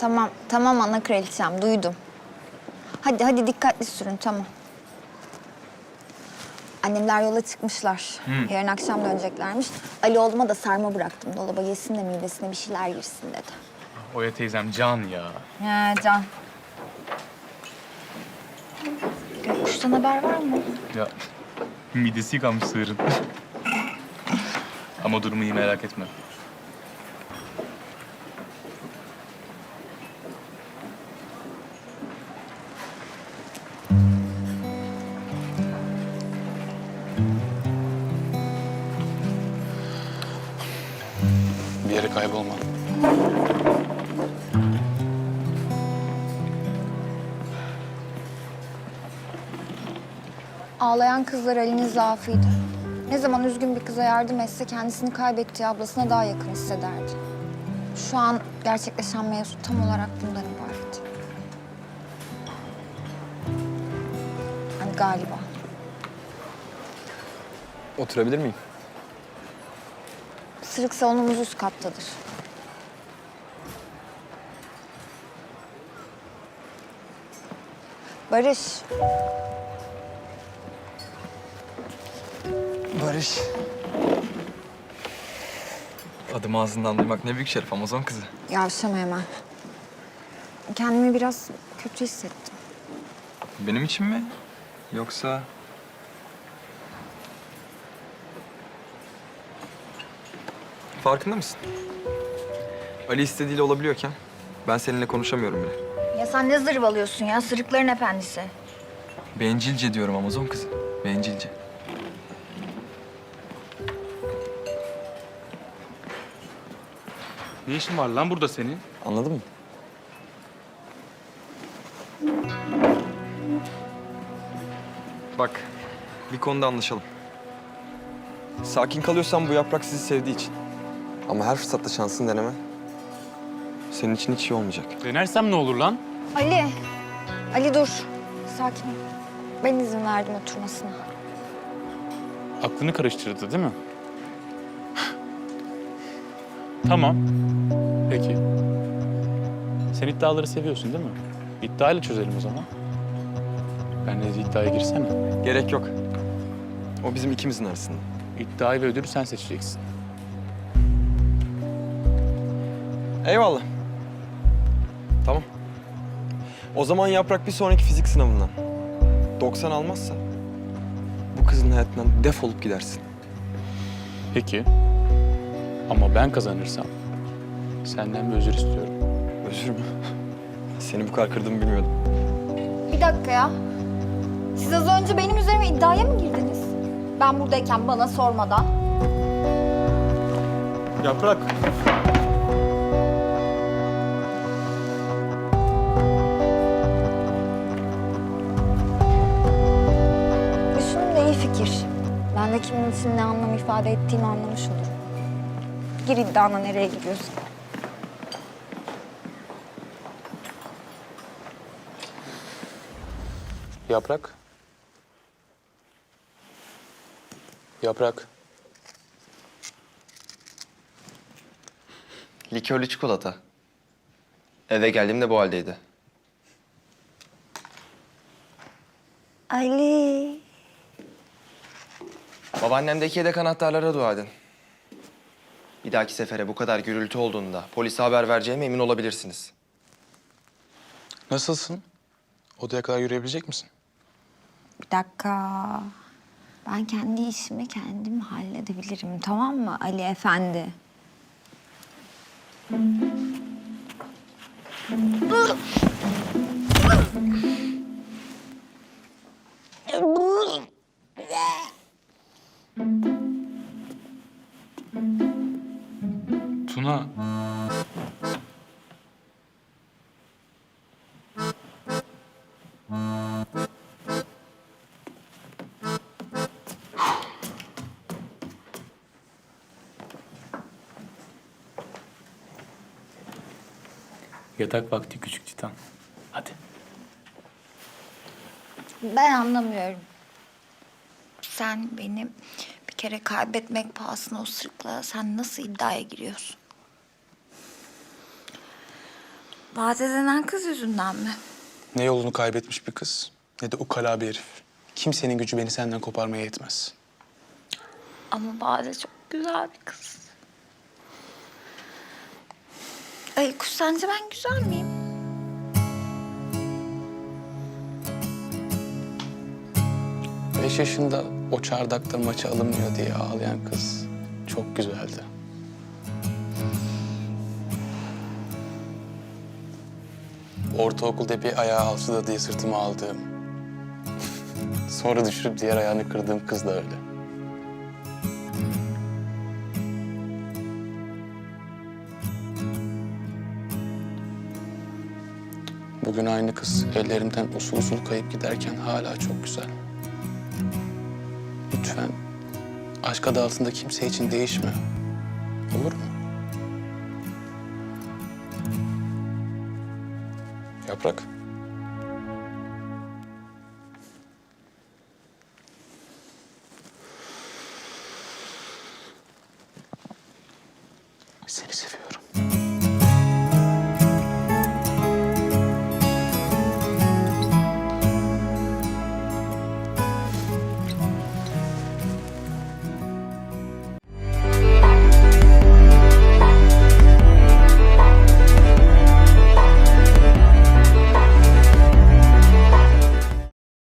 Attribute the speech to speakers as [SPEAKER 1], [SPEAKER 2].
[SPEAKER 1] Tamam, tamam ana kraliçem, duydum. Hadi, hadi dikkatli sürün, tamam. Annemler yola çıkmışlar. Yarın akşam döneceklermiş. Ali oğluma da sarma bıraktım. Dolaba yesin de midesine bir şeyler girsin dedi.
[SPEAKER 2] Oya teyzem can ya.
[SPEAKER 1] He Can. Gökkuş'tan haber var mı?
[SPEAKER 2] Ya midesi yıkanmış sığırın. Ama durumu iyi merak etme. Bir yere kaybolma.
[SPEAKER 1] Ağlayan kızlar Ali'nin zaafıydı. Ne zaman üzgün bir kıza yardım etse kendisini kaybettiği ablasına daha yakın hissederdi. Şu an gerçekleşen mevzu tam olarak bundan ibaret. Hani galiba.
[SPEAKER 3] Oturabilir miyim?
[SPEAKER 1] Sırık salonumuz üst kattadır. Barış,
[SPEAKER 3] Barış. Adımı ağzından duymak ne büyük şeref Amazon kızı.
[SPEAKER 1] yavşama hemen. Kendimi biraz kötü hissettim.
[SPEAKER 3] Benim için mi? Yoksa... Farkında mısın? Ali istediğiyle olabiliyorken ben seninle konuşamıyorum bile.
[SPEAKER 1] Ya sen ne zırvalıyorsun ya? Sırıkların efendisi.
[SPEAKER 3] Bencilce diyorum Amazon kızı. Bencilce.
[SPEAKER 2] Ne işin var lan burada senin?
[SPEAKER 3] Anladın mı? Bak, bir konuda anlaşalım. Sakin kalıyorsan bu yaprak sizi sevdiği için. Ama her fırsatta şansını deneme. Senin için hiç iyi olmayacak.
[SPEAKER 2] Denersem ne olur lan?
[SPEAKER 1] Ali, Ali dur. Sakin ol. Ben izin verdim oturmasına.
[SPEAKER 2] Aklını karıştırdı değil mi? tamam. Peki. Sen iddiaları seviyorsun değil mi? İddiayla çözelim o zaman. Ben de iddiaya girsene.
[SPEAKER 3] Gerek yok. O bizim ikimizin arasında.
[SPEAKER 2] İddiayı ve ödülü sen seçeceksin.
[SPEAKER 3] Eyvallah. Tamam. O zaman Yaprak bir sonraki fizik sınavından 90 almazsa bu kızın hayatından defolup gidersin.
[SPEAKER 2] Peki. Ama ben kazanırsam senden bir özür istiyorum.
[SPEAKER 3] Özür mü? Seni bu kadar kırdığımı bilmiyordum.
[SPEAKER 1] Bir dakika ya. Siz az önce benim üzerime iddiaya mı girdiniz? Ben buradayken bana sormadan.
[SPEAKER 2] Yaprak.
[SPEAKER 1] Ben de kimin için ne anlam ifade ettiğimi anlamış olurum. Gir iddiana nereye gidiyorsun?
[SPEAKER 2] Yaprak. Yaprak.
[SPEAKER 4] Likörlü çikolata. Eve geldiğimde bu haldeydi.
[SPEAKER 1] Ali.
[SPEAKER 4] Babaannemdeki yedek anahtarlara dua edin. Bir dahaki sefere bu kadar gürültü olduğunda polise haber vereceğime emin olabilirsiniz.
[SPEAKER 2] Nasılsın? Odaya kadar yürüyebilecek misin?
[SPEAKER 1] Bir dakika. Ben kendi işimi kendim halledebilirim tamam mı Ali Efendi?
[SPEAKER 2] Tuna. Yatak vakti küçük titan. Hadi.
[SPEAKER 1] Ben anlamıyorum. Sen beni bir kere kaybetmek pahasına o sırıkla sen nasıl iddiaya giriyorsun? Bade denen kız yüzünden mi?
[SPEAKER 5] Ne yolunu kaybetmiş bir kız ne de ukala bir herif. Kimsenin gücü beni senden koparmaya yetmez.
[SPEAKER 1] Ama Bade çok güzel bir kız. Kuş sence ben güzel miyim?
[SPEAKER 5] Beş yaşında o çardakta maça alınmıyor diye ağlayan kız çok güzeldi. Ortaokulda bir ayağı alçıda diye sırtıma aldığım. Sonra düşürüp diğer ayağını kırdığım kız da öyle. Bugün aynı kız ellerimden usul usul kayıp giderken hala çok güzel. Lütfen aşk adı altında kimse için değişme. Olur mu? Yaprak. Seni seviyorum.